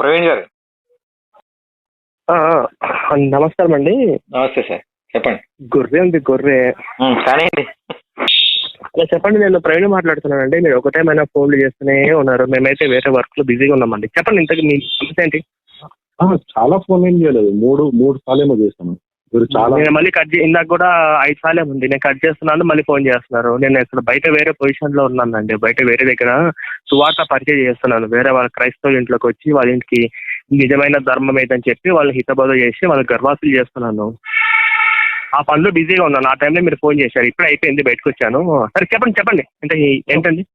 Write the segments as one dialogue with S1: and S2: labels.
S1: ప్రవీణ్ గారు.
S2: నమస్కారం అండి.
S1: నమస్తే సార్. చెప్పండి.
S2: గొర్రె ఉంది గొర్రె. అలా చెప్పండి నేను ప్రవీణ్ మాట్లాడుతున్నానండి. మీరు ఒకటేమైనా ఫోన్లు చేస్తూనే ఉన్నారు. మేమైతే వేరే వర్క్లో బిజీగా ఉన్నామండి. చెప్పండి ఇంతకు మీ సమస్య ఏంటి?
S3: చాలా ఫోన్ ఏం చేయలేదు. మూడు మూడు సార్లు ఏమో చేశాను మీరు చాలా
S2: నేను మళ్ళీ కట్ ఇందాక కూడా ఐదు సార్లు ఉంది. నేను కట్ చేస్తున్నాను మళ్ళీ ఫోన్ చేస్తున్నారు. నేను ఇక్కడ బయట వేరే పొజిషన్లో ఉన్నానండి. బయట వేరే దగ్గర సువార్త పరిచయం చేస్తున్నాను. వేరే వాళ్ళ క్రైస్తవ ఇంట్లోకి వచ్చి వాళ్ళ ఇంటికి నిజమైన ధర్మం ఏదని చెప్పి వాళ్ళు హితబోధ చేసి వాళ్ళు గర్వాసులు చేస్తున్నాను. ఆ పనిలో బిజీగా ఉన్నాను. ఆ టైంలో మీరు ఫోన్ చేశారు. ఇప్పుడే అయిపోయింది బయటకు వచ్చాను. సరే చెప్పండి చెప్పండి. అంటే ఏంటండి?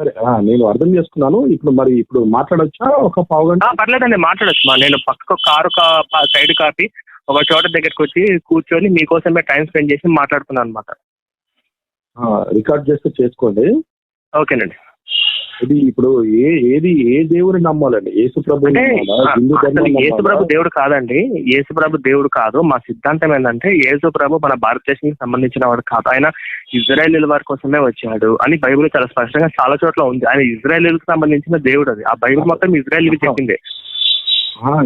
S3: సరే నేను అర్థం చేసుకున్నాను. ఇప్పుడు మరి ఇప్పుడు మాట్లాడొచ్చా? ఒక పావు గంట?
S2: ఆ, పర్లేదండి మాట్లాడచ్చు. మా నేను పక్కకు కారు సైడ్ కాపి ఒక చోట దగ్గరికి వచ్చి కూర్చొని మీకోసమే టైం స్పెండ్ చేసి మాట్లాడుతున్నాను అనమాట
S3: రికార్డ్ చేస్తే చేసుకోండి.
S2: ఓకేనండి.
S3: ఇది ఇప్పుడు ఏ ఏది ఏ దేవుని నమ్మాలండి?
S2: యేసుప్రభు
S3: నమ్మాలా?
S2: దేవుడు కాదండి. యేసుప్రభు దేవుడు కాదు. మా సిద్ధాంతం ఏంటంటే యేసుప్రభు మన భారతదేశానికి సంబంధించిన వాడు కాదు. ఆయన ఇజ్రాయేల్ వారి కోసమే వచ్చాడు అని బైబిల్ చాలా స్పష్టంగా చాలా చోట్ల ఉంది. ఆయన ఇజ్రాయేల్కి సంబంధించిన దేవుడు అది. ఆ బైబిల్ మొత్తం ఇజ్రాయేల్ చెప్పింది.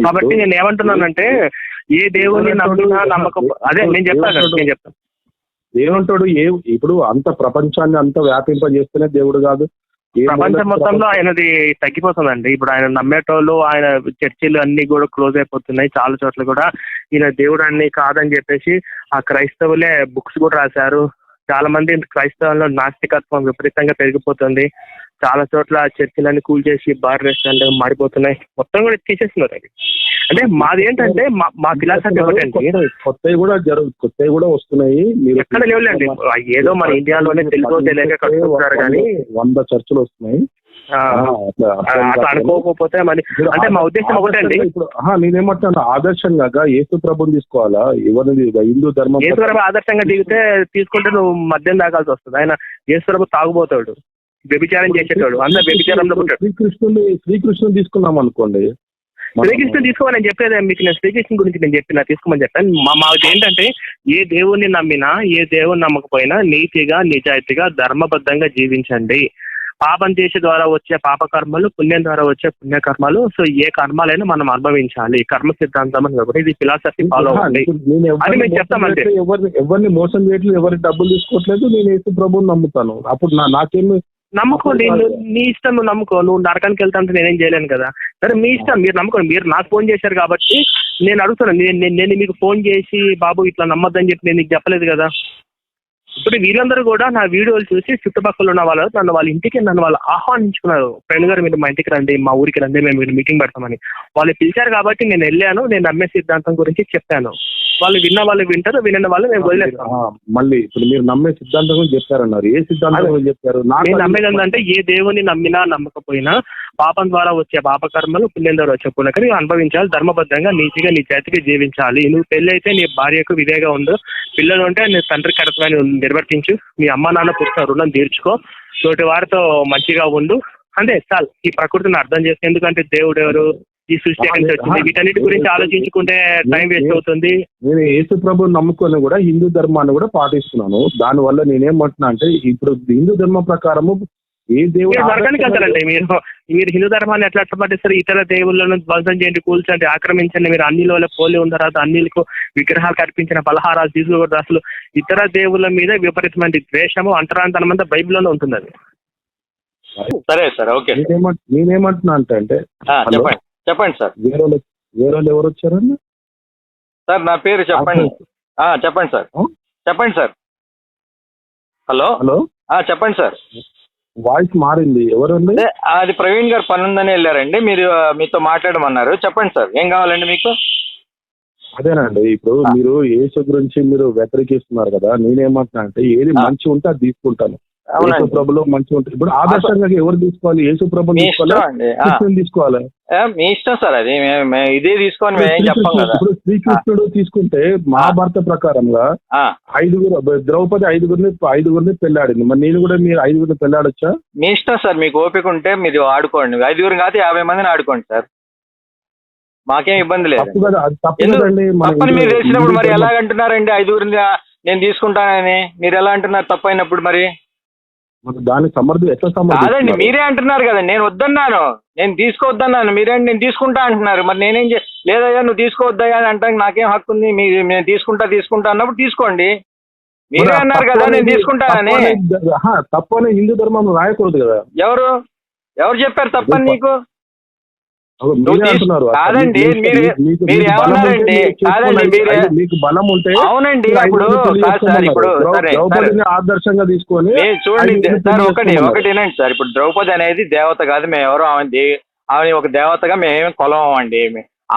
S2: కాబట్టి నేను ఏమంటున్నానంటే ఏ దేవుని నమ్మినా నమ్మకం అదే నేను చెప్తాను నేను చెప్తాను.
S3: ఏమంటాడు ఏ ఇప్పుడు అంత ప్రపంచాన్ని అంత వ్యాపింపజేస్తేనే దేవుడు కాదు.
S2: ప్రపంచం మొత్తంలో ఆయనది తగ్గిపోతుందండి. ఇప్పుడు ఆయన నమ్మేటోళ్ళు ఆయన చర్చిలు అన్ని కూడా క్లోజ్ అయిపోతున్నాయి చాలా చోట్ల కూడా. ఈయన దేవుడు అన్ని కాదని చెప్పేసి ఆ క్రైస్తవులే బుక్స్ కూడా రాశారు. చాలా మంది క్రైస్తవంలో నాస్తికత్వం విపరీతంగా పెరిగిపోతుంది. చాలా చోట్ల చర్చిలన్నీ కూల్ చేసి బార్ రెస్టారెంట్ మారిపోతున్నాయి. మొత్తం కూడా తీసేస్తున్నారు అది అంటే మాది ఏంటంటే మా మా ఫిలాసఫీ ఒకటండి
S3: కొత్త- కొత్తవి కూడా జరుగు కొత్తవి కూడా వస్తున్నాయి. మీరు
S2: ఎక్కడ లేవులేండి. ఏదో మన ఇండియాలోనే తెలుగు తెలియక కట్టుకుంటారు కానీ
S3: వంద చర్చలు వస్తున్నాయి. అట్లా-
S2: అనుకోకపోతే మరి అంటే మా ఉద్దేశం ఒకటండి
S3: ఇప్పుడు ఆహా, నేనేమంటాను ఆదర్శంగా యేసు ప్రభుని తీసుకోవాలా? ఎవరిని హిందూ ధర్మం
S2: యేసుప్రభు ఆదర్శంగా దిగితే తీసుకుంటే నువ్వు మద్యం తాగాల్సి వస్తుంది. ఆయన యేసుప్రభు తాగుబోతాడు. వ్యభిచారం చేసేటాడు. అందరు వ్యభిచారంలో ఉంటాడు
S3: శ్రీకృష్ణుని శ్రీకృష్ణుని తీసుకున్నాం అనుకోండి
S2: శ్రీకృష్ణ తీసుకోవాలని చెప్పేది మీకు నేను శ్రీకృష్ణ గురించి నేను చెప్పిన తీసుకోమని చెప్పాను. మా మాది ఏంటంటే ఏ దేవుణ్ణి నమ్మినా ఏ దేవుణ్ణి నమ్మకపోయినా నీతిగా నిజాయితీగా ధర్మబద్ధంగా జీవించండి. పాపం చేసే ద్వారా వచ్చే పాప కర్మలు పుణ్యం ద్వారా వచ్చే పుణ్యకర్మలు సో ఏ కర్మాలైనా మనం అనుభవించాలి. కర్మ సిద్ధాంతం అని ఒకటి ఇది ఫిలాసఫీ ఫాలో అవ్వండి. అది మేము
S3: మోసం
S2: చెప్తామంటే.
S3: ఎవరిని ఎవరిని మోసం చేయట్లేదు ఎవరి డబ్బులు తీసుకోవట్లేదు నేను యేసు ప్రభుని నమ్ముతాను. అప్పుడు నా నాకేమి
S2: నమ్ముకోండి నువ్వు- నీ ఇష్టం నువ్వు నమ్ముకో. నువ్వు నరకానికి వెళ్తా అంటే నేనేం చేయలేను కదా. సరే మీ ఇష్టం మీరు నమ్ముకోండి మీరు నాకు ఫోన్ చేశారు కాబట్టి నేను అడుగుతున్నాను నేను- నేను నేను మీకు ఫోన్ చేసి బాబు ఇట్లా నమ్మొద్దని చెప్పి నేను నీకు చెప్పలేదు కదా. ఇప్పుడు వీళ్ళందరూ కూడా నా వీడియోలు చూసి చుట్టుపక్కల ఉన్న వాళ్ళు నన్ను వాళ్ళ ఇంటికి నన్ను వాళ్ళు ఆహ్వానించుకున్నారు. ఫ్రెండ్ గారు మీరు మా ఇంటికి రండి మా ఊరికి రండి మేము మీరు మీటింగ్ పెడతామని. వాళ్ళు పిలిచారు కాబట్టి నేను వెళ్ళాను. నేను నమ్మే సిద్ధాంతం గురించి చెప్పాను. వాళ్ళు విన్న వాళ్ళు వింటారు వినని వాళ్ళు మేము వదిలేస్తాం.
S3: మళ్ళీ ఇప్పుడు మీరు నమ్మే సిద్ధాంతం గురించి చెప్పారన్నారు. ఏ సిద్ధాంతం గురించి చెప్పారు?
S2: నేను నమ్మేది ఏంటంటే ఏ దేవుని నమ్మినా నమ్మకపోయినా పాపం ద్వారా వచ్చే పాపకర్మలు పుణ్యం ద్వారా వచ్చే పుణ్యకరి అనుభవించాలి ధర్మబద్ధంగా నీతిగా నీ చేతికి జీవించాలి. నువ్వు పెళ్ళి అయితే నీ భార్యకు విధేగా ఉండు. పిల్లలు ఉంటే నీ తండ్రి కర్తవ్యాన్ని నిర్వర్తించు. మీ అమ్మ నాన్న పుట్టిన రుణం తీర్చుకో. తోటి వారితో మంచిగా ఉండు. అంతే చాలు. ఈ ప్రకృతిని అర్థం చేసి ఎందుకంటే దేవుడు ఎవరు? ఈ సృష్టి ఎక్కడి నుంచి వచ్చింది? వీటన్నిటి గురించి ఆలోచించుకుంటే టైం వేస్ట్ అవుతుంది.
S3: నేను యేసు ప్రభుని నమ్ముకొని కూడా హిందూ ధర్మాన్ని కూడా పాటిస్తున్నాను. దానివల్ల నేనేమంటున్నా అంటే ఇప్పుడు హిందూ ధర్మం ప్రకారము ఏ దేవుడు
S2: మీరు నరకానికి వెళ్తారండి. మీరు మీరు హిందూ ధర్మాన్ని ఎట్లా ఎట్లా పట్టిస్తారు ఇతర దేవుళ్ళను ధ్వంసం చేయండి కూల్చండి ఆక్రమించండి. మీరు అన్నిలో పోలి ఉన్న తర్వాత అన్నిలకు విగ్రహాలు కల్పించిన పలహారాలు తీసుకోకూడదు అసలు ఇతర దేవుళ్ళ మీద విపరీతమైన ద్వేషము అంటరాంతనం అంతా బైబిల్లోనే ఉంటుంది అది
S1: సరే సార్ ఓకే.
S3: నేనేమంటున్నా అంటే?
S1: చెప్పండి సార్.
S3: వేరే వాళ్ళు వేరే వాళ్ళు ఎవరు వచ్చారన్న
S1: సార్ నా పేరు చెప్పండి. చెప్పండి సార్? చెప్పండి సార్. హలో?
S3: హలో?
S1: చెప్పండి సార్.
S3: వాయిస్ మారింది. ఎవరండి?
S1: అదే ప్రవీణ్ గారు పని ఉందని వెళ్ళారండి. మీరు మీతో మాట్లాడమన్నారు. చెప్పండి సార్. ఏం కావాలండి మీకు?
S3: అదేనండి. ఇప్పుడు మీరు యేసు గురించి మీరు వ్యతిరేకిస్తున్నారు కదా నేనేమంటున్నా అంటే ఏది. మంచి ఉంటే అది తీసుకుంటాను. యేసు
S1: అవునండి.
S3: ప్రభులో మంచి ఉంటుంది. ఇప్పుడు ఆదర్శంగా ఎవరు తీసుకోవాలి? యేసు తీసుకోవాలా?
S1: మీ ఇష్టం సార్ అది. ఇదే తీసుకొని
S3: ఇప్పుడు శ్రీకృష్ణుడు తీసుకుంటే మహాభారత ప్రకారంగా ఐదుగురు ద్రౌపది ఐదుగురిని ఐదుగురిని పెళ్ళాడింది మరి నేను కూడా మీరు ఐదుగురిని పెళ్ళాడొచ్చా
S1: మీ ఇష్టం సార్. మీకు ఓపిక ఉంటే మీరు ఆడుకోండి. ఐదుగురు కాదు యాభై మందిని ఆడుకోండి సార్. మాకేం ఇబ్బంది లేదు. తప్పని మీరు తెలిసినప్పుడు మరి ఎలాగంటున్నారండి ఐదుగురిని నేను తీసుకుంటానని. మీరు ఎలా అంటున్నారు? తప్పైనప్పుడు మరి?
S3: దాన్ని సమర్థి ఎట్లా
S1: కాదండి
S3: సమర్థిస్తున్నారు?
S1: మీరే అంటున్నారు కదండి నేను వద్దన్నాను. నేను తీసుకోవద్దన్నాను. మీరేంటి నేను తీసుకుంటా అంటున్నారు. మరి నేనేం చే లేదయ్యా నువ్వు తీసుకోవద్దయ్యా అని అంటే నాకేం హక్కు ఉంది? మీ నేను తీసుకుంటా తీసుకుంటా అన్నప్పుడు తీసుకోండి.
S3: మరి
S1: మీరే అన్నారు కదా నేను తీసుకుంటానని.
S3: తప్పు హిందూ ధర్మం రాయకూడదు కదా.
S1: ఎవరు? ఎవరు చెప్పారు తప్పని నీకు
S3: అగో
S1: నువ్వు
S3: మీరే
S1: తీసు-
S3: అంటున్నారు అసలు
S1: కాదండి, మీరు- మీరు ఏమన్నారండి? కాదండి,
S3: మీకు బలం ఉంటే
S1: అవునండి కాదు సార్ ఇప్పుడు సరే
S3: ఆదర్శంగా తీసుకొని
S1: చూడండి సార్ ఒకటి
S3: చేసుకోమన్నారు.
S1: ఒకటి వినండి సార్. ఇప్పుడు ద్రౌపది అనేది దేవత కాదు మేము ఎవరో ఆమె ఆమె ఒక దేవతగా మేమేమి కొలవం అండి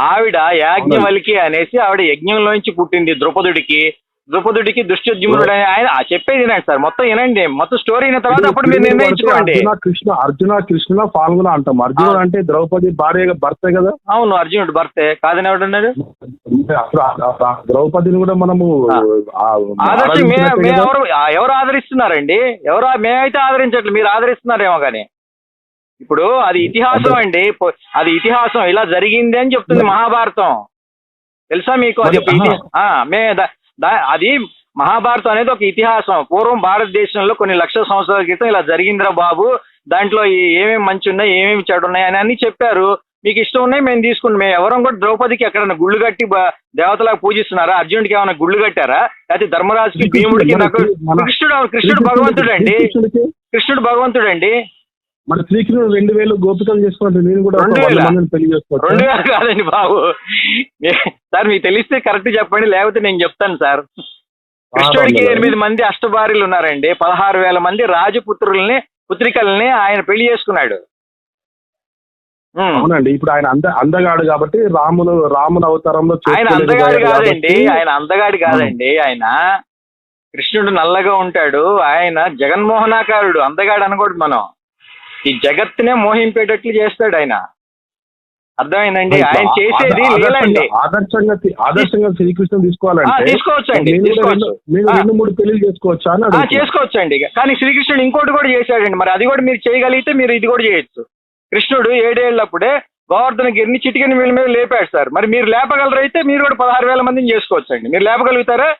S1: ఆవిడ యాజ్ఞవల్కి అనేసి ఆవిడ యజ్ఞంలోంచి పుట్టింది ద్రౌపదుడికి. ద్రౌపదుడికి దుష్ట్యుమ్నుడు అని ఆయన. ఆ చెప్పేది వినండి సార్ మొత్తం వినండి. మొత్తం స్టోరీ అయిన తర్వాత అప్పుడు మీరు నిర్ణయించుకోండి.
S3: అర్జున కృష్ణ అర్జున కృష్ణ పాల్గొన అంటాం. అర్జునుడు. అంటే ద్రౌపది భార్య భర్తే కదా?
S1: అవును అర్జునుడు భర్తే. కాదని ఎవడన్నాడు?
S3: ద్రౌపదిని కూడా మనము?
S1: ఎవరు ఎవరు ఆదరిస్తున్నారండి? ఎవరు మేమైతే ఆదరించట్లేదు మీరు ఆదరిస్తున్నారేమో కానీ. ఇప్పుడు అది ఇతిహాసం అండి. అది ఇతిహాసం. ఇలా జరిగింది అని చెప్తుంది మహాభారతం. తెలుసా మీకు? అది మే ద- అది మహాభారతం అనేది ఒక ఇతిహాసం. పూర్వం భారతదేశంలో కొన్ని లక్షల సంవత్సరాల క్రితం ఇలా జరిగిందిరా బాబు. దాంట్లో ఏమేమి మంచి ఉన్నాయి ఏమేమి చెడు ఉన్నాయి అని అన్ని చెప్పారు. మీకు ఇష్టం ఉన్నాయి మేము తీసుకుంటాం. మేము ఎవరం కూడా ద్రౌపదికి ఎక్కడైనా గుళ్ళు కట్టి దేవతలాగా పూజిస్తున్నారా? అర్జునుడికి ఏమైనా గుళ్ళు కట్టారా? లేకపోతే ధర్మరాజుకి భీముడికి నాకు కృష్ణుడు కృష్ణుడు భగవంతుడు అండి కృష్ణుడు భగవంతుడు అండి
S3: మన శ్రీకృష్ణుడు రెండు వేలు గోపికలు చేసుకుంటే నేను కూడా పెళ్ళి
S1: వేలు కాదండి బాబు. సార్ మీకు తెలిస్తే కరెక్ట్ చెప్పండి లేకపోతే నేను చెప్తాను సార్. కృష్ణుడికి ఎనిమిది మంది అష్టభార్యలు ఉన్నారండి. పదహారు వేల మంది రాజపుత్రుల్ని పుత్రికల్ని ఆయన పెళ్ళి చేసుకున్నాడు.
S3: అవునండి ఇప్పుడు ఆయన అంద అందగాడు కాబట్టి రాములు రాముని అవతారంలో
S1: ఆయన అందగాడు కాదండి ఆయన అందగాడు కాదండి. ఆయన కృష్ణుడు నల్లగా ఉంటాడు. ఆయన జగన్మోహనాకారుడు అందగాడు అనకూడదు మనం. ఈ జగత్తునే మోహింపేటట్లు చేస్తాడు ఆయన. అర్థమైందండి? ఆయన చేసేది
S3: ఆదర్శంగా-
S1: లీలండి.
S3: ఆదర్శంగా ఆదర్శంగా శ్రీకృష్ణుని
S1: ఆ,
S3: తీసుకోవాలంటే
S1: తీసుకోవచ్చండి
S3: రెండు- మూడు పెళ్ళి చేసుకోవచ్చా అని అడుగుతున్నా.
S1: చేసుకోవచ్చండి. కానీ శ్రీకృష్ణుడు ఇంకోటి కూడా చేశాడండి. మరి అది కూడా మీరు చేయగలిగితే మీరు ఇది కూడా చేయొచ్చు. కృష్ణుడు ఏడేళ్ళప్పుడే గోవర్ధన గిరిని చిటికెని వీళ్ళ మీద లేపాడు సార్. మరి మీరు లేపగలరు అయితే మీరు కూడా పదహారు వేల మందిని చేసుకోవచ్చండి. మీరు లేపగలుగుతారా?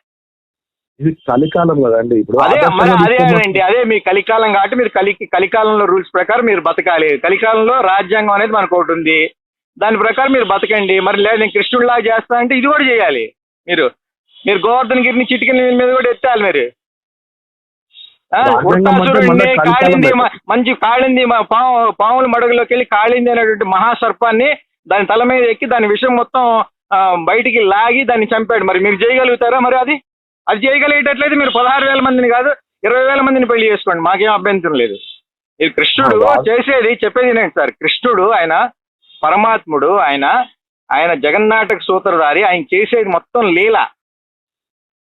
S3: ఇది చలికాలం కదండి ఇప్పుడు
S1: అదే మరి
S3: ఆదర్శంగా
S1: అదే
S3: తీసుకోమని-
S1: అండి అదే మీ కలికాలం కాబట్టి మీరు కలి కలికాలంలో రూల్స్ ప్రకారం మీరు బతకాలి. కలికాలంలో రాజ్యాంగం అనేది మనకు ఒకటి ఉంది. దాని ప్రకారం మీరు బతకండి. మరి లేదు నేను కృష్ణుడిలాగా చేస్తా అంటే ఇది కూడా చేయాలి మీరు. మీరు గోవర్ధన గిరిని చిటికెన్ మీద కూడా ఎత్తాలి మీరు. కాళింది మంచి కాళింది పాము పాముల మడుగులోకి వెళ్ళి కాళింది అనేటువంటి మహాసర్పాన్ని దాని తల మీద ఎక్కి దాని విషయం మొత్తం బయటికి లాగి దాన్ని చంపాడు. మరి మీరు చేయగలుగుతారా మరి అది? అది చేయగలిగేటట్లయితే మీరు పదహారు వేల మందిని కాదు ఇరవై వేల మందిని పెళ్ళి చేసుకోండి. మాకేం అభ్యంతరం లేదు. ఇది కృష్ణుడు చేసేది చెప్పేది నేను సార్. కృష్ణుడు ఆయన పరమాత్ముడు ఆయన ఆయన జగన్నాటక సూత్రధారి ఆయన చేసేది మొత్తం లీల.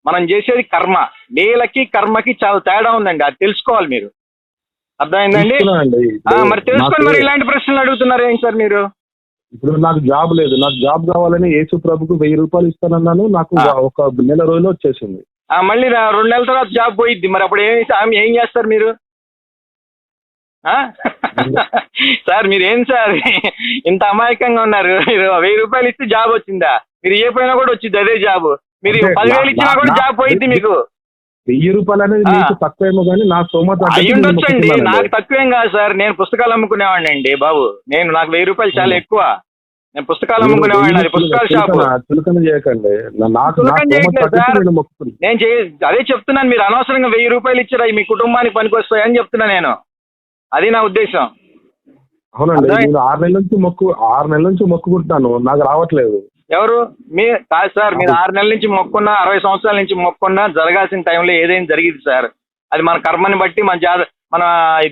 S1: మనం చేసేది కర్మ. లీలకి కర్మకి చాలా తేడా ఉందండి. అది తెలుసుకోవాలి మీరు. అర్థమైందండి? మరి తెలుసుకొని మరి ఇలాంటి ప్రశ్నలు అడుగుతున్నారు ఏం సార్ మీరు?
S3: ఇప్పుడు నాకు జాబ్ లేదు. నాకు జాబ్ కావాలని యేసు ప్రభుకు వెయ్యి రూపాయలు ఇస్తానన్నాను. నాకు. ఒక నెల రోజులు వచ్చేసింది.
S1: మళ్ళీ రెండు నెలల తర్వాత జాబ్ పోయిద్ది. మరి అప్పుడు ఏం ఆమె ఏం చేస్తారు మీరు? సార్ మీరు ఏం సార్? ఇంత అమాయకంగా ఉన్నారు. మీరు వెయ్యి రూపాయలు ఇస్తే జాబ్ వచ్చిందా? మీరు ఏ పోయినా కూడా వచ్చింది అదే జాబ్ మీరు పదివేలు ఇచ్చినా కూడా జాబ్ పోయిద్ది మీకు.
S3: వెయ్యి రూపాయలు అనేది. మీకు తక్కువేమో కానీ నా స్తోమత తగ్గట్టు
S1: అయ్యి
S3: నేను
S1: ఉండొచ్చండి.
S3: మొక్కుతున్నానండి.
S1: నాకు తక్కువేం కాదు సార్. నేను పుస్తకాలు అమ్ముకునేవాడిని అండి బాబు. నేను నాకు వెయ్యి రూపాయలు చాలా ఎక్కువ. నేను పుస్తకాలు అమ్ముకునేవాడిని అది పుస్తకాల షాపు.
S3: చులకన- చేయకండి. నాకు. నేను
S1: చే అదే చెప్తున్నాను. మీరు అనవసరంగా వెయ్యి రూపాయలు ఇచ్చారు? మీ కుటుంబానికి పనికొస్తాయి అని చెప్తున్నా నేను. అది నా ఉద్దేశం.
S3: అవునండి. నేను ఆరు నెలల నుంచి మొక్కు ఆరు నెలల నుంచి మొక్కుకుంటున్నాను. నాకు రావట్లేదు.
S1: ఎవరు? మీ కాదు సార్ మీరు ఆరు నెలల నుంచి మొక్కున్నా అరవై సంవత్సరాల నుంచి మొక్కున్నా జరగాల్సిన టైంలో ఏదైనా జరిగింది సార్. అది మన కర్మని బట్టి మన జా మన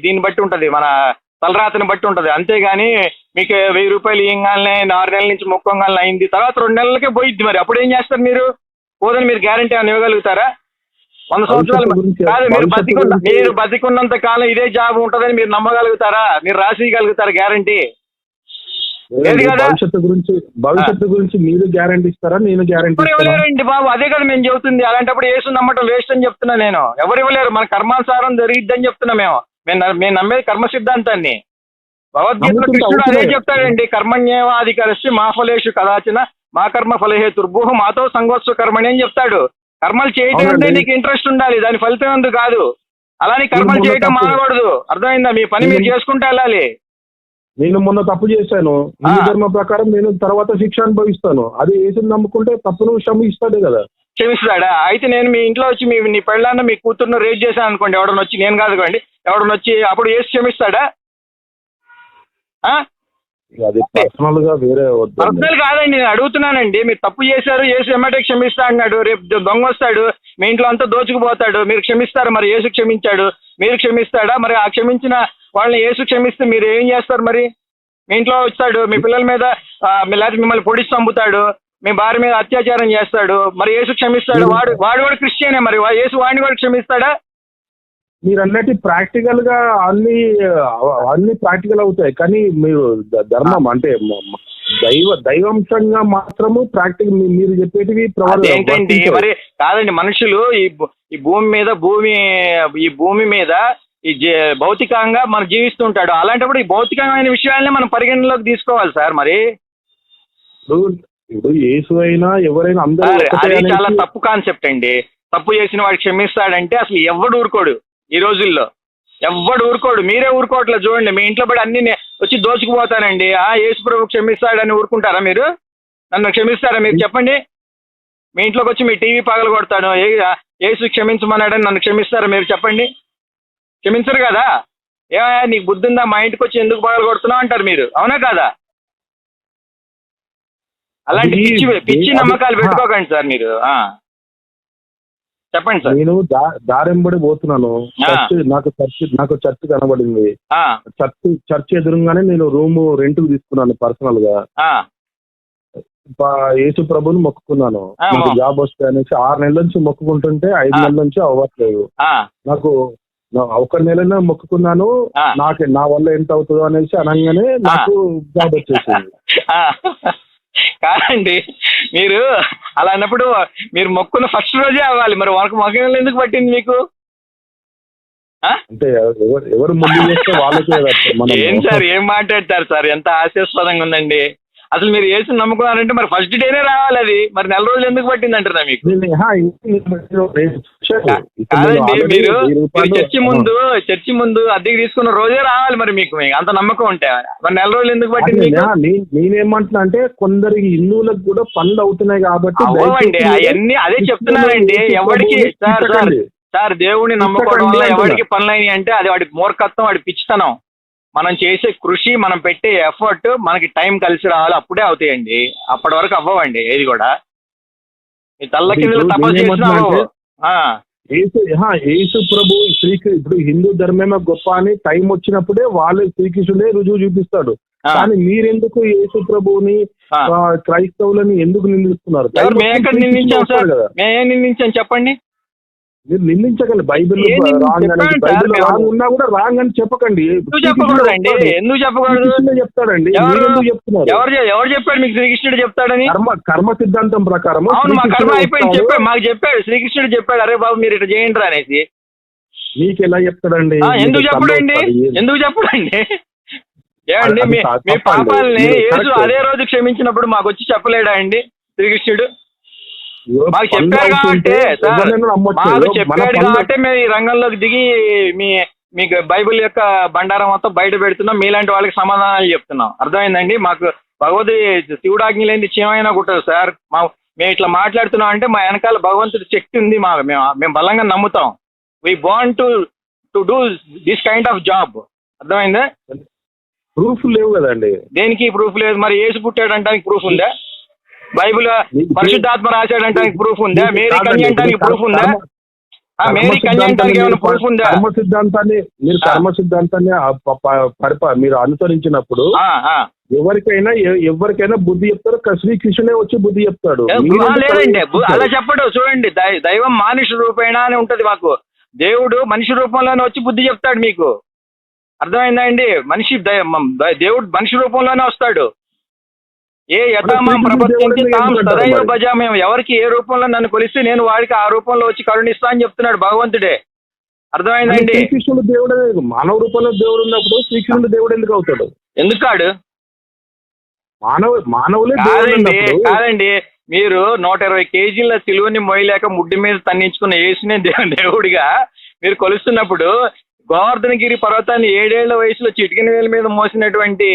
S1: దీన్ని బట్టి ఉంటుంది మన తలరాతని బట్టి ఉంటుంది. అంతేగాని మీకు వెయ్యి రూపాయలు ఇవ్వగానే ఆరు నెలల నుంచి మొక్కంగానే అయింది తర్వాత రెండు నెలలకే పోయిద్ది మరి. అప్పుడు ఏం చేస్తారు మీరు? పోదని మీరు గ్యారంటీ అని ఇవ్వగలుగుతారా? వంద సంవత్సరాలు కాదు మీరు బతికున్న మీరు బతికున్నంత కాలం ఇదే జాబ్ ఉంటుందని మీరు నమ్మగలుగుతారా? మీరు రాసిగలుగుతారా గ్యారంటీ?
S3: భవిష్యత్తు గురించి భవిష్యత్తు గురించి మీరు గ్యారంటీ ఇస్తారా? నేను గ్యారంటీ
S1: ఇవ్వలేరండి బాబు. అదే కదా మేము చెబుతుంది. అలాంటప్పుడు యేసు నమ్మటం వేస్ట్ అని చెప్తున్నా నేను. ఎవరు ఇవ్వలేరు. మన కర్మానుసారం జరిగిద్దని చెప్తున్నా మేము. మేము నమ్మేది కర్మ సిద్ధాంతాన్ని. భగవద్గీతలో కృష్ణుడు అదే. చెప్తాడండి. కర్మణ్యేవాధికరస్య మా ఫలేషు కదాచిన మా కర్మ ఫలహే దుర్భూహ మాతో సంగోత్సవ కర్మణి అని చెప్తాడు. కర్మలు చేయటం అంటే. నీకు ఇంట్రెస్ట్ ఉండాలి. దాని ఫలితం ఎందుకు కాదు. అలాని కర్మలు చేయటం మానకూడదు అర్థమైందా? మీ పని మీరు చేసుకుంటూ వెళ్ళాలి.
S3: నేను మొన్న తప్పు చేశాను. హిందూ. ధర్మ ప్రకారం నేను తర్వాత శిక్ష అనుభవిస్తాను. అది ఏసుని నమ్ముకుంటే తప్పును క్షమిస్తాడే కదా.
S1: క్షమిస్తాడా? అయితే నేను మీ ఇంట్లో వచ్చి మీ నీ పెళ్ళాన్న మీ కూతుర్ను రేట్ చేశాను అనుకోండి ఎవడన్నా వచ్చి నేను కాదు కండి ఎవడన్నా వచ్చి అప్పుడు ఏసు క్షమిస్తాడా? ఆ?
S3: అది పర్సనల్గా వేరే
S1: పర్సనల్ కాదండి నేను అడుగుతున్నానండి. మీరు తప్పు చేశారు యేసు ఎమ్మటే క్షమిస్తా అన్నాడు. రేపు దొంగ వస్తాడు మీ ఇంట్లో అంతా దోచుకుపోతాడు. మీరు క్షమిస్తారు మరి యేసు క్షమించాడు. మీరు క్షమిస్తాడా? మరి ఆ క్షమించిన వాళ్ళని యేసు క్షమిస్తే మీరు ఏం చేస్తారు మరి? మీ ఇంట్లో వచ్చాడు మీ పిల్లల మీద లేకపోతే మిమ్మల్ని పొడిచి చంపుతాడు మీ భార్య మీద అత్యాచారం చేస్తాడు మరి యేసు క్షమిస్తాడు? వాడు వాడు కూడా క్రిస్టియనే మరి యేసు వాడిని కూడా క్షమిస్తాడా?
S3: మీరు అన్నట్టు ప్రాక్టికల్గా అన్ని అన్ని ప్రాక్టికల్ అవుతాయి కానీ మీరు ధర్మం అంటే దైవ దైవాంశంగా మాత్రము ప్రాక్టికల్ మీరు చెప్పేటివి వర్తించవు.
S1: మరి కాదండి మనుషులు ఈ భూమి మీద భూమి ఈ భూమి మీద ఈ భౌతికంగా మనం జీవిస్తుంటాడు. అలాంటప్పుడు ఈ భౌతికమైన విషయాల్ని మనం పరిగణనలోకి తీసుకోవాలి సార్ మరి.
S3: ఇప్పుడు ఇప్పుడు యేసు అయినా ఎవరైనా అందరూ
S1: సార్,
S3: ఒకటే
S1: అది చాలా తప్పు కాన్సెప్ట్ అండి. తప్పు చేసిన వాడు క్షమిస్తాడంటే అసలు ఎవడు ఊరుకోడు ఈ రోజుల్లో. ఎవ్వడు ఊరుకోడు. మీరే ఊరుకోవట్లేదు చూడండి. మీ ఇంట్లో పడి అన్ని వచ్చి దోచుకుపోతానండి. ఆ యేసు ప్రభు క్షమిస్తాడని ఊరుకుంటారా మీరు? నన్ను క్షమిస్తారా మీరు చెప్పండి. మీ ఇంట్లోకి వచ్చి మీ టీవీ పగలు కొడతాను ఏ యేసు క్షమించమన్నాడని నన్ను క్షమిస్తారా మీరు చెప్పండి. క్షమించరు కదా? ఏమయ్యా నీకు బుద్ధి ఉందా? మా ఇంటికి వచ్చి ఎందుకు పగలు కొడుతున్నావు అంటారు మీరు. అవునా కాదా? అలాంటి పిచ్చి పిచ్చి నమ్మకాలు. పెట్టుకోకండి సార్ మీరు. చెప్పండి సార్.
S3: నేను దారెంబడి పోతున్నాను. నాకు చర్చ్ నాకు చర్చ్ కనబడింది. చర్చ్ చర్చ్ ఎదురుగానే నేను రూమ్ రెంట్ తీసుకున్నాను పర్సనల్గా యేసు ప్రభుని మొక్కుకున్నాను. నాకు జాబ్ వస్తే అనేసి ఆరు నెలల నుంచి మొక్కుకుంటుంటే ఐదు. నెలల నుంచి అవ్వట్లేదు. నాకు ఒక నెలనే మొక్కుకున్నాను. నాకు నా వల్ల ఎంత అవుతుందో అనేసి అనగానే నాకు జాబ్ వచ్చేసింది.
S1: కాదండి. మీరు అలా అన్నప్పుడు మీరు మొక్కున్న ఫస్ట్ రోజే అవ్వాలి. మరి వాళ్ళకి మొక్కలు ఎందుకు పట్టింది మీకు?
S3: అంటే ఎవరు ముందు చేస్తే వాళ్ళకే కదా మనం
S1: ఏం సార్ ఏం మాట్లాడతారు సార్? ఎంత హాస్యాస్పదంగా ఉందండి. అసలు మీరు వేసి నమ్ముకున్నారంటే మరి ఫస్ట్ డేనే రావాలి అది. మరి నెల రోజులు ఎందుకు పట్టింది అంటారా మీకు? కాదండి మీరు చర్చి ముందు చర్చి ముందు అద్దెకి తీసుకున్న రోజే రావాలి మరి మీకు అంత నమ్మకం ఉంటే. మరి నెల రోజులు ఎందుకు పట్టింది
S3: నేనేమంటున్నా అంటే కొందరికి హిందువులకు కూడా పనులు అవుతున్నాయి కాబట్టి
S1: అవన్నీ అదే చెప్తున్నానండి.
S3: యేసు
S1: ఎవరికి సార్ సార్ దేవుడిని నమ్ముకోవడం వల్ల. ఎవరికి పనులైనవి అంటే అది వాడి మూర్ఖత్వం వాడి పిచ్చితనం. మనం చేసే కృషి మనం పెట్టే ఎఫర్ట్ మనకి టైం కలిసి రావాలి. అప్పుడే అవుతాయండి. అప్పటి వరకు అవ్వవండి. ఏది కూడా. ఈ తల్ల కింద తపస్సు చేసినా
S3: యేసు ప్రభు శ్రీకృ ఇప్పుడు హిందూ ధర్మమే గొప్ప అని టైం వచ్చినప్పుడే వాళ్ళు శ్రీకృష్ణుడే రుజువు చూపిస్తాడు. కానీ మీరెందుకు యేసు.
S1: ఆ,
S3: క్రైస్తవులని ఎందుకు నిందిస్తున్నారు?
S1: మేము నిందించాం సార్? మేమేం నిందించాం చెప్పండి?
S3: మీరు నిందించకండి బైబిల్ రాంగ్ ఉన్నా కూడా రాంగ్ అని చెప్పకండి.
S1: ఎందుకు చెప్పకూడదండి? ఎందుకు చెప్పకూడదు?
S3: చెప్తాడండి.
S1: ఎవరు?
S3: చెప్తున్నారు?
S1: ఎవరు చెప్పాడు మీకు శ్రీకృష్ణుడు చెప్తాడని?
S3: కర్మ కర్మ సిద్ధాంతం ప్రకారం
S1: అవును మా కర్మ అయిపోయింది. చెప్పాడు మాకు చెప్పాడు. శ్రీకృష్ణుడు చెప్పాడు అరే బాబు మీరు ఇట్లా చేయండి అనేసి.
S3: మీకు ఎలా చెప్తాడండి?
S1: ఎందుకు చెప్పడండి. ఎందుకు చెప్పడండి? ఏమండి మీ. పాపాలని యేసు. అదే రోజు క్షమించినప్పుడు మాకు వచ్చి చెప్పలేడా అండి శ్రీకృష్ణుడు? మాకు
S3: అవుతుంటే
S1: కాబట్టి. మాకు చెప్పాడు కాబట్టి మేము ఈ రంగంలోకి దిగి మీ మీకు బైబిల్ యొక్క బండారం మొత్తం బయట పెడుతున్నాం. మీలాంటి వాళ్ళకి సమాధానాలు చెప్తున్నాం. అర్థమైందండి? మాకు భగవతి శివుడాజ్ఞ లేని చీమైనా కుట్టదు సార్ మా మేము ఇట్లా మాట్లాడుతున్నాం అంటే మా వెనకాల భగవంతుడి శక్తి ఉంది మా మేము మేము బలంగా నమ్ముతాం. We want to to do this kind of job అర్థమైందా?
S3: ప్రూఫ్ లేవు కదండి.
S1: దేనికి ప్రూఫ్ లేదు? మరి ఏసు పుట్టాడు అంటానికి ప్రూఫ్ ఉందా? బైబిల్ పరిశుద్ధాత్మ రాశాడు అంటానికి ప్రూఫ్ ఉందా? మేరీ
S3: కాదండి,
S1: కన్య అంటానికి
S3: మీకు
S1: ప్రూఫ్ ఉందా మేరీ ఏమైనా ప్రూఫ్ ఉందా?
S3: కర్మ సిద్ధాంతాన్ని మీరు. కర్మ సిద్ధాంతాన్ని పరిప- మీరు అనుసరించినప్పుడు. ఎవరికైనా ఎవరికైనా బుద్ధి చెప్తారు. శ్రీకృష్ణుడే వచ్చి బుద్ధి చెప్తాడు.
S1: లేదండి. అలా? చెప్పడు. చూడండి దైవం మానుష రూపేణ అని ఉంటది మాకు. దేవుడు మనిషి రూపంలోనే వచ్చి బుద్ధి చెప్తాడు మీకు. అర్థమైందా అండి? మనిషి దేవుడు మనిషి రూపంలోనే వస్తాడు. ఏ యథామం
S3: దేవుడిని
S1: తాము సదైవ? భజామయం ఎవరికి ఏ రూపంలో నన్ను కొలిస్తే నేను వాడికి ఆ రూపంలో వచ్చి కరుణిస్తా అని చెప్తున్నాడు భగవంతుడే. అర్థమైందండి
S3: శ్రీకృష్ణుడు దేవుడే మానవ రూపంలో దేవుడు ఉన్నప్పుడు శ్రీకృష్ణుడు దేవుడు ఎందుకు అవుతాడు?
S1: ఎందుకు కాడు
S3: మానవ మానవులే
S1: కాదండి కాదండి. మీరు నూట ఇరవై కేజీల సిలువని మోయలేక ముడ్డి మీద తన్నించుకున్న యేసునే దేవుడిగా మీరు కొలుస్తున్నప్పుడు గోవర్ధనగిరి పర్వతాన్ని ఏడేళ్ళ వయసులో చిటికిన వేల మీద మోసినటువంటి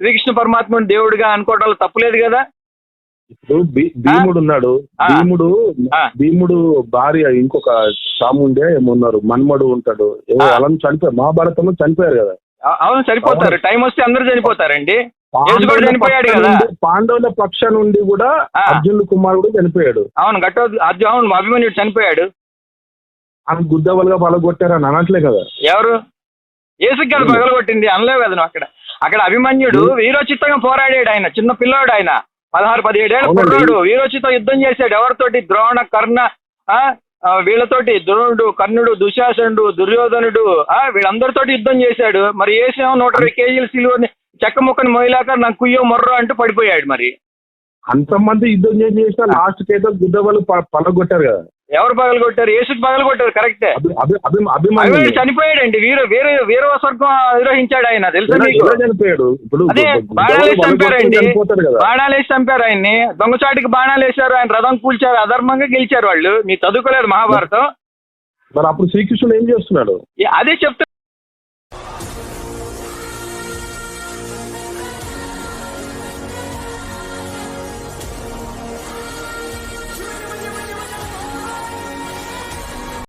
S1: శ్రీకృష్ణ పరమాత్మని దేవుడిగా అనుకోవడంలో తప్పులేదు కదా?
S3: ఇప్పుడు భీముడు ఉన్నాడు. భీముడు. భీముడు భార్య ఇంకొక సాముండే ఏమన్నారు మన్మడు ఉంటాడు. వాళ్ళని చనిపోయారు. మహాభారతంలో చనిపోయారు కదా.
S1: అవును సరిపోతారు టైం వస్తే అందరూ చనిపోతారండి. కూడా చనిపోయాడు కదా.
S3: పాండవుల పక్ష నుండి కూడా
S1: ఆ.
S3: అర్జునుడు కుమారుడు చనిపోయాడు.
S1: అవును గట్టో అర్జున్ అవును అభిమన్యుడు చనిపోయాడు.
S3: అని గుద్దవలుగా పలగొట్టారని అనట్లే కదా.
S1: ఎవరు? ఏసుకి పగలగొట్టింది. అనలేవు కదా నువ్వు అక్కడ. అక్కడ అభిమన్యుడు వీరోచితంగా పోరాడాడు ఆయన. చిన్న పిల్లోడు ఆయన. పదహారు పదిహేడేళ్ళ. కుర్రాడు. వీరోచితం యుద్ధం చేశాడు. ఎవరితోటి? ద్రోణ కర్ణ వీళ్ళతోటి ద్రోణుడు కర్ణుడు దుశాసనుడు దుర్యోధనుడు ఆ? వీళ్ళందరితోటి యుద్ధం చేశాడు. మరి ఏసేమో నూట ఇరవై కేజీల సిలువని చెక్క ముక్కని మొయ్యలాక నాకు కుయ్యో మొర్రో అంటూ పడిపోయాడు మరి.
S3: అంతమంది యుద్ధం చేసి చేసిన లాస్ట్ కేతో గుద్దవలు ప- పలగొట్టారు కదా.
S1: ఎవరు పగలగొట్టారు ఏసుకి పగలగొట్టారు కరెక్టే
S3: అభి- అభి- అభి- అభిమన్యుడు
S1: అభిమన్యుడు చనిపోయాడండి. వీర వీర వీరవ స్వర్గం నిర్వహించాడు ఆయన తెలుసా
S3: చనిపోయాడు. ఇప్పుడు
S1: అదే
S3: గుద్దవలు
S1: బాణాలు వేసి
S3: పలగొట్టుకొని
S1: చంపారండి.
S3: చనిపోతాడు కదా.
S1: బాణాలు వేసి చంపారు ఆయన్ని. దొంగచాటికి బాణాలు వేశారు ఆయన రథం కూల్చారు అధర్మంగా గెలిచారు వాళ్ళు. మీరు చదువుకోలేదు మహాభారతం.
S3: మరి అప్పుడు శ్రీకృష్ణుడు ఏం చేస్తున్నాడు?
S1: అదే చెప్తా